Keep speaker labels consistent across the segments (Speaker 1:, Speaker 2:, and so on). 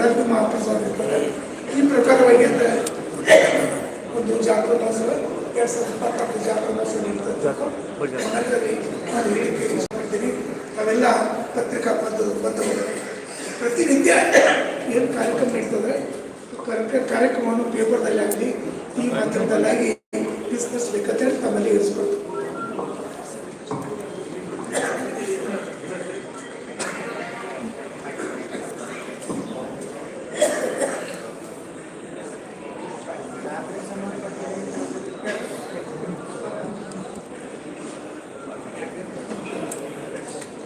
Speaker 1: ಎಲ್ಲರಿಗೂ ಸಾಧಿಸ್ತಾರೆ ಈ ಪ್ರಕಾರವಾಗಿ ಅಂತ ಒಂದು ಜಾಗೃತೋತ್ಸವ ಎರಡು ಸಾವಿರದ ಇಪ್ಪತ್ತಾರು ಜಾಗೃತ ಇರ್ತದೆ ಅದರಲ್ಲಿ ನಾನು ಅವೆಲ್ಲ ಪತ್ರಿಕಾ ಬಂದು ಬಂದವರು. ಪ್ರತಿನಿತ್ಯ ಏನು ಕಾರ್ಯಕ್ರಮ ಇರ್ತದೆ ಕಾರ್ಯಕ್ರಮ, ಕಾರ್ಯಕ್ರಮವನ್ನು ಪೇಪರ್ದಲ್ಲಿ ಆಗಲಿ ಈ ಮಾಧ್ಯಮದಲ್ಲಾಗಿ ಡಿಸ್ಕಸ್ಬೇಕಂತ ಹೇಳಿ ತಮ್ಮಲ್ಲಿ ಇರಿಸ್ಕೊಳ್ತೀನಿ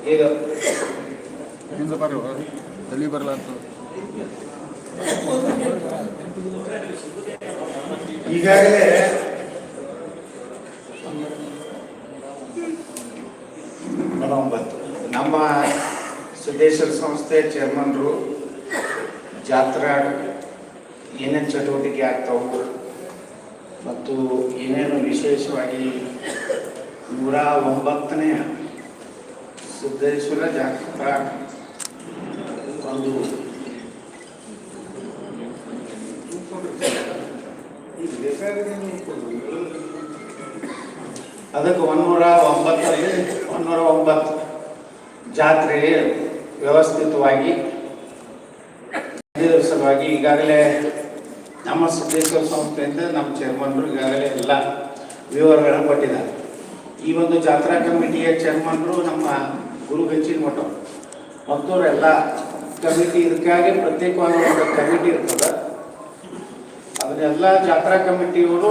Speaker 2: ಈಗ
Speaker 3: ತಲೆ ಬರಲ್ಲ ಅಂತ
Speaker 2: ಈಗಾಗಲೇ ಒಂಬತ್ತು ನಮ್ಮ ಸಿದ್ದೇಶ್ವರ ಸಂಸ್ಥೆ ಚೇರ್ಮನ್ರು ಜಾತ್ರಾ ಏನೇನು ಚಟುವಟಿಕೆ ಆಗ್ತಾವು ಮತ್ತು ಏನೇನು ವಿಶೇಷವಾಗಿ ನೂರ ಒಂಬತ್ತನೇ ಸಿದ್ದೇಶ್ವರ ಜಾತ್ರಾ ಒಂದು ಅದಕ್ಕೆ ಒಂದೂರ ಒಂಬತ್ತರಲ್ಲಿ ಒಂದೂರ ಒಂಬತ್ತು ಜಾತ್ರೆ ವ್ಯವಸ್ಥಿತವಾಗಿ ಸಲುವಾಗಿ ಈಗಾಗಲೇ ನಮ್ಮ ಸಿದ್ದೇಶ್ವರ ಸಂಸ್ಥೆಯಿಂದ ನಮ್ಮ ಚೇರ್ಮನ್ರು ಈಗಾಗಲೇ ಎಲ್ಲ ವಿವರಗಳನ್ನು ಕೊಟ್ಟಿದ್ದಾರೆ. ಈ ಒಂದು ಜಾತ್ರಾ ಕಮಿಟಿಯ ಚೇರ್ಮನ್ರು ನಮ್ಮ ಗುರು ಹೆಚ್ಚಿನ ಮಠ ಮತ್ತವರೆಲ್ಲ ಕಮಿಟಿ ಇದಕ್ಕಾಗಿ ಪ್ರತ್ಯೇಕವಾಗಿ ಒಂದು ಕಮಿಟಿ ಇರ್ತದೆ. ಅದನ್ನೆಲ್ಲ ಜಾತ್ರಾ ಕಮಿಟಿಯವರು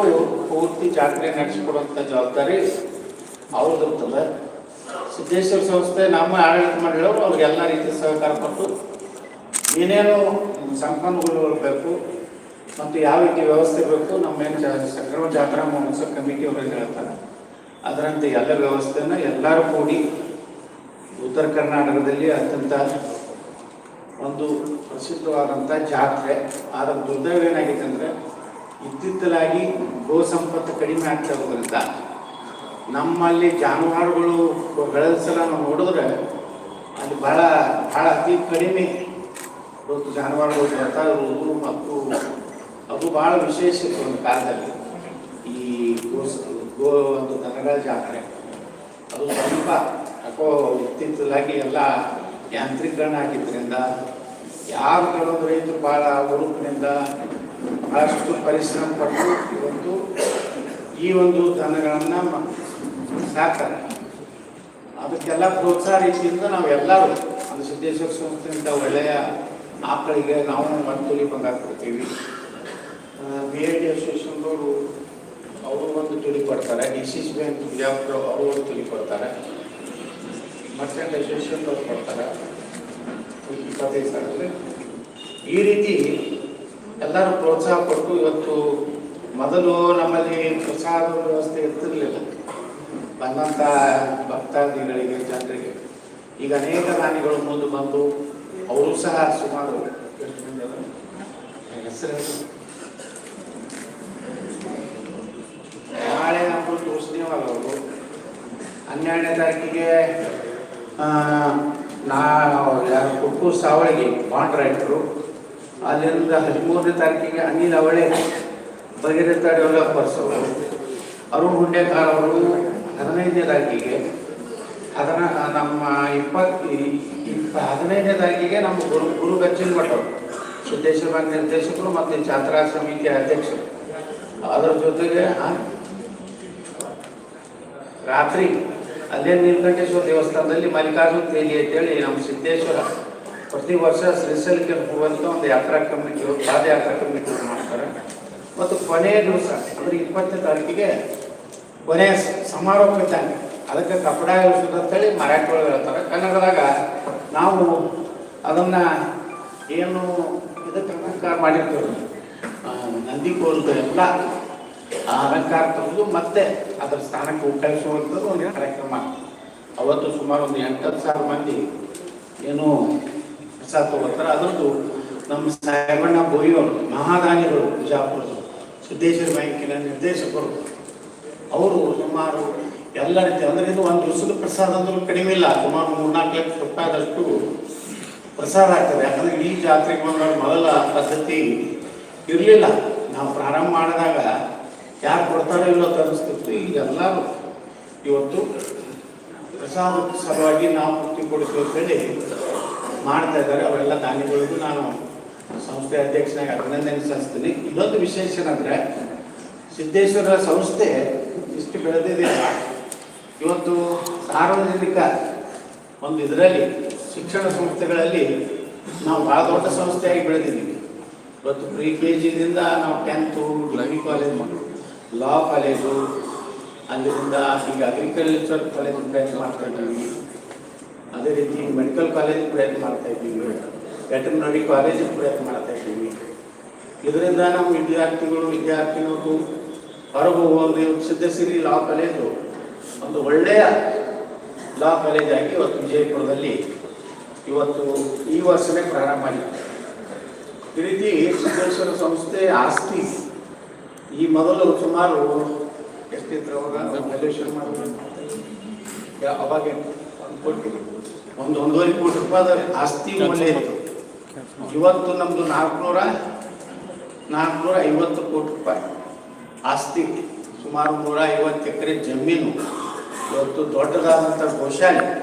Speaker 2: ಪೂರ್ತಿ ಜಾತ್ರೆ ನಡೆಸಿಕೊಡುವಂಥ ಜವಾಬ್ದಾರಿ ಅವ್ರದ್ದು ಇರ್ತದೆ ಸಿದ್ದೇಶ್ವರ ಸಂಸ್ಥೆ ನಮ್ಮ ಆಡಳಿತ ಮಂಡಳಿಯವರು ಅವ್ರಿಗೆಲ್ಲ ರೀತಿ ಸಹಕಾರ ಕೊಟ್ಟು ಏನೇನು ಸಂಪನ್ಮೂಲಗಳು ಬೇಕು ಮತ್ತು ಯಾವ ರೀತಿ ವ್ಯವಸ್ಥೆ ಬೇಕು ನಮ್ಮ ಏನು ಜಾ ಸಕ್ರಮ ಜಾತ್ರಾ ಮಹೋತ್ಸವ ಕಮಿಟಿಯವರು ಹೇಳ್ತಾರೆ. ಅದರಂತೆ ಎಲ್ಲ ವ್ಯವಸ್ಥೆನ ಎಲ್ಲರೂ ಕೂಡಿ ಉತ್ತರ ಕರ್ನಾಟಕದಲ್ಲಿ ಅತ್ಯಂತ ಒಂದು ಪ್ರಸಿದ್ಧವಾದಂಥ ಜಾತ್ರೆ. ಅದರ ದುರ್ದೈವ ಏನಾಗಿದೆ ಅಂದರೆ, ಇತ್ತಿತ್ತಲಾಗಿ ಗೋ ಸಂಪತ್ತು ಕಡಿಮೆ ಆಗ್ತಾ ಇರೋದ್ರಿಂದ ನಮ್ಮಲ್ಲಿ ಜಾನುವಾರುಗಳು ಬೆಳೆದ ಸಲ ನಾವು ನೋಡಿದ್ರೆ ಅಲ್ಲಿ ಭಾಳ ಭಾಳ ಅತಿ ಕಡಿಮೆ ಇವತ್ತು ಜಾನುವಾರುಗಳು ಬರ್ತಾ ಇರುವುದು ಮತ್ತು ಅದು ಭಾಳ ವಿಶೇಷ ಒಂದು ಕಾಲದಲ್ಲಿ. ಈ ಗೋ ಗೋ ಒಂದು ದನಗಳ ಜಾತ್ರೆ. ಅದು ಸ್ವಲ್ಪ ಯಾಕೋ ಇತ್ತಿತ್ತಲಾಗಿ ಎಲ್ಲ ಯಾಂತ್ರೀಕರಣ ಆಗಿದ್ದರಿಂದ ಯಾರು ಕೆಲವೊಂದು ರೈತರು ಭಾಳ ಹುರುಪಿನಿಂದ ಭಾಳಷ್ಟು ಪರಿಶ್ರಮ ಪಟ್ಟು ಇವತ್ತು ಈ ಒಂದು ದನಗಳನ್ನು ಸಾಕ್ತಾರೆ. ಅದಕ್ಕೆಲ್ಲ ಪ್ರೋತ್ಸಾಹ ರೀತಿಯಿಂದ ನಾವು ಎಲ್ಲರೂ ಒಂದು ಸಿದ್ದೇಶ್ವರ ಸಂಸ್ಥೆಯಿಂದ ಒಳ್ಳೆಯ ಆಕಳಿಗೆ ನಾವು ತೊಲಿ ಬಂಗಾರ ಕೊಡ್ತೀವಿ. ಬಿ ಐ ಟಿ ಅಸೋಸಿಯೇಷನ್ದವರು ಅವರು ಒಂದು ತುಲಿ ಕೊಡ್ತಾರೆ. D C C bank Bijapur ಅವರು ಒಂದು ಕೊಡ್ತಾರೆ. ಅಸೋಸಿಯೇಷನ್ದವ್ರು ಕೊಡ್ತಾರೆ ಇಪ್ಪತ್ತೈದು ಸಾವಿರ ಈ ರೀತಿ ಎಲ್ಲರೂ ಪ್ರೋತ್ಸಾಹ ಕೊಟ್ಟು ಇವತ್ತು ಮೊದಲು ನಮ್ಮಲ್ಲಿ ಪ್ರಸಾದ ವ್ಯವಸ್ಥೆ ಇರ್ತಿರ್ಲಿಲ್ಲ ಬಂದಂಥ ಭಕ್ತಾದಿಗಳಿಗೆ, ಜನರಿಗೆ ಈಗ ಅನೇಕ ದಾನಿಗಳು ಮುಂದೆ ಬಂದು ಅವರು ಸಹ ಸುಮಾರು? ಹೆಸರು. ನಾಳೆ ನಮ್ಮ ತೋರಿಸ್ತೀವಲ್ಲ ಅವರು ಹನ್ನೆರಡನೇ ತಾರೀಕಿಗೆ ನಾ ಕುಕ್ಕು ಸಾವಳಿಗೆ ರೈತರು ಅಲ್ಲಿಂದ ಹದಿಮೂರನೇ ತಾರೀಕಿಗೆ ಅನಿಲ್ ಅವಳೆ ಭಗೀರಥ ಡೆವಲಪರ್ಸ್ ಅವರು ಅರುಣ್ ಹುಂಡೇಕಾರ್ ಅವರು ಹದಿನೈದನೇ ತಾರೀಕಿಗೆ ಅದನ್ನ ನಮ್ಮ ಇಪ್ಪತ್ತು ಇಪ್ಪ, ಹದಿನೈದನೇ ತಾರೀಕಿಗೆ ನಮ್ಮ ಗುರು ಗುರು ಗಚ್ಚಿನ ಅವರು. ಸಿದ್ದೇಶ್ವರ ನಿರ್ದೇಶಕರು ಮತ್ತು ಜಾತ್ರಾ ಸಮಿತಿ ಅಧ್ಯಕ್ಷರು. ಅದರ ಜೊತೆಗೆ ರಾತ್ರಿ ಅಲ್ಲೇ ನೀಲಕಂಠೇಶ್ವರ ದೇವಸ್ಥಾನದಲ್ಲಿ ಮಲ್ಲಿಕಾರ್ಜುನ ತೇಲಿ ಅಂತೇಳಿ ನಮ್ಮ ಸಿದ್ದೇಶ್ವರ ಪ್ರತಿ ವರ್ಷ ಶ್ರೀಶೈಲಕ್ಕೆ ಹೋಗುವಂಥ ಒಂದು ಯಾತ್ರಾ ಕಮಿಟಿ ಪಾದಯಾತ್ರಾ ಕಮಿಟಿ ಮಾಡ್ತಾರೆ. ಮತ್ತು ಕೊನೆಯ ದಿವಸ ಅಂದರೆ ಇಪ್ಪತ್ತನೇ ತಾರೀಕಿಗೆ ಕೊನೆಯ ಸಮಾರೋಪ ಇದ್ದಂಗೆ ಅದಕ್ಕೆ ಕಪಡ ಇಳಿಸೋದು ಅಂತೇಳಿ ಮರಾಠಿ ಒಳಗೆ ಹೇಳ್ತಾರೆ. ಕನ್ನಡದಾಗ ನಾವು ಅದನ್ನ ಏನು ಇದಕ್ಕೆ ಅಲಂಕಾರ ಮಾಡಿರ್ತೀವಿ. ಆ, ನಂದಿ ಕೋಲ್ದು ಎಲ್ಲ ಅಲಂಕಾರ ತಂದು ಮತ್ತೆ ಅದರ ಸ್ಥಾನಕ್ಕೆ ಉಪಯೋಗಿಸುವಂಥದ್ದು ಒಂದು ಕಾರ್ಯಕ್ರಮ. ಅವತ್ತು ಸುಮಾರು ಒಂದು ಎಂಟತ್ತು ಸಾವಿರ ಮಂದಿ ಏನು ಪ್ರಸಾದ ತಗೋತಾರೆ. ಅದರದ್ದು ನಮ್ಮ ಸಾಯಬಣ್ಣ ಬೋಯಿಯವರು, ಮಹಾದಾನಿಗಳು ಬಿಜಾಪುರದ ಸಿದ್ದೇಶ್ವರ ಬ್ಯಾಂಕಿನ ನಿರ್ದೇಶಕರು. ಅವರು ಸುಮಾರು ಎಲ್ಲ ರೀತಿ ಅಂದರೆ ಇದು ಒಂದು ದಿವಸದ ಪ್ರಸಾದ ಅಂದ್ರೂ ಕಡಿಮೆ ಇಲ್ಲ. ಸುಮಾರು ಮೂರ್ನಾಲ್ಕು ಲಕ್ಷ ರೂಪಾಯಿದಷ್ಟು ಪ್ರಸಾದ ಆಗ್ತದೆ. ಯಾಕಂದ್ರೆ ಈ ಜಾತ್ರೆಗೆ ಬಂದಾಗ ಮೊದಲ ಪದ್ಧತಿ ಇರಲಿಲ್ಲ. ನಾವು ಪ್ರಾರಂಭ ಮಾಡಿದಾಗ ಯಾರು ಕೊಡ್ತಾರೋ ಇಲ್ಲೋ ಅಂತ ಅನಿಸ್ತಿತ್ತು ಈಗ ಎಲ್ಲರೂ ಇವತ್ತು ಪ್ರಸಾದ ಸಲುವಾಗಿ ನಾವು ಮುಕ್ತಿ ಕೊಡ್ತೀವಿ ಅಂತೇಳಿ ಮಾಡ್ತಾ ಇದ್ದಾರೆ. ಅವರೆಲ್ಲ ದಾನಿಗಳಿಗೂ ನಾನು ಸಂಸ್ಥೆ ಅಧ್ಯಕ್ಷನಾಗಿ ಅಭಿನಂದನೆ ಸಲ್ಲಿಸ್ತೀನಿ. ಇನ್ನೊಂದು ವಿಶೇಷ ಏನಂದ್ರೆ, ಸಿದ್ದೇಶ್ವರ ಸಂಸ್ಥೆ ಇಷ್ಟು ಬೆಳೆದಿದೆ ಇವತ್ತು ಸಾರ್ವಜನಿಕ ಒಂದು ಇದರಲ್ಲಿ ಶಿಕ್ಷಣ ಸಂಸ್ಥೆಗಳಲ್ಲಿ ನಾವು ಭಾಳ ದೊಡ್ಡ ಸಂಸ್ಥೆಯಾಗಿ ಬೆಳೆದಿದ್ದೀವಿ. ಇವತ್ತು ಪ್ರಿ ಕೆ ಜಿದಿಂದ ನಾವು tenth college college law college ಅಲ್ಲಿಂದ ಈಗ ಅಗ್ರಿಕಲ್ಚರ್ ಕಾಲೇಜ್ ಪ್ರಯತ್ನ ಮಾಡ್ತಾ ಇದ್ದೀವಿ? ಅದೇ ರೀತಿ ಮೆಡಿಕಲ್ ಕಾಲೇಜ್ ಪ್ರಯತ್ನ ಮಾಡ್ತಾ ಇದ್ದೀವಿ? ವೆಟರ್ನರಿ ಕಾಲೇಜ್ ಪ್ರಯತ್ನ ಮಾಡ್ತಾ ಇದ್ದೀವಿ? ಇದರಿಂದ ನಮ್ಮ ವಿದ್ಯಾರ್ಥಿಗಳು ವಿದ್ಯಾರ್ಥಿನಿಯರು ಹೊರಗೆ ಹೋಗುವಂತೆ ಸಿದ್ಧಸಿರಿ ಲಾ ಕಾಲೇಜು ಒಂದು ಒಳ್ಳೆಯ ಲಾ ಕಾಲೇಜ್ ಆಗಿ ಇವತ್ತು ವಿಜಯಪುರದಲ್ಲಿ ಇವತ್ತು ಈ ವರ್ಷನೇ ಪ್ರಾರಂಭ ಆಗಿದೆ. ಈ ರೀತಿ ಸಿದ್ದೇಶ್ವರ ಸಂಸ್ಥೆ ಆಸ್ತಿ ಈ ಮೊದಲು ಸುಮಾರು ಎಷ್ಟಿದ್ರು ಅವಾಗ? ಮಾಡಿದ್ರು? ಅವಾಗ ಒಂದು ಕೋಟಿ ಒಂದು ಒಂದೂವರೆ ಕೋಟಿ ರೂಪಾಯಿ ಆಸ್ತಿ ಮನೆ ಇತ್ತು ಇವತ್ತು ನಮ್ದು ನಾಲ್ಕುನೂರ ನಾಲ್ಕುನೂರ ಐವತ್ತು ಕೋಟಿ ರೂಪಾಯಿ. ಆಸ್ತಿ ಸುಮಾರು ನೂರ ಐವತ್ತು ಎಕರೆ ಜಮೀನು. ಇವತ್ತು ದೊಡ್ಡದಾದಂಥ ಗೋಶಾಲೆ.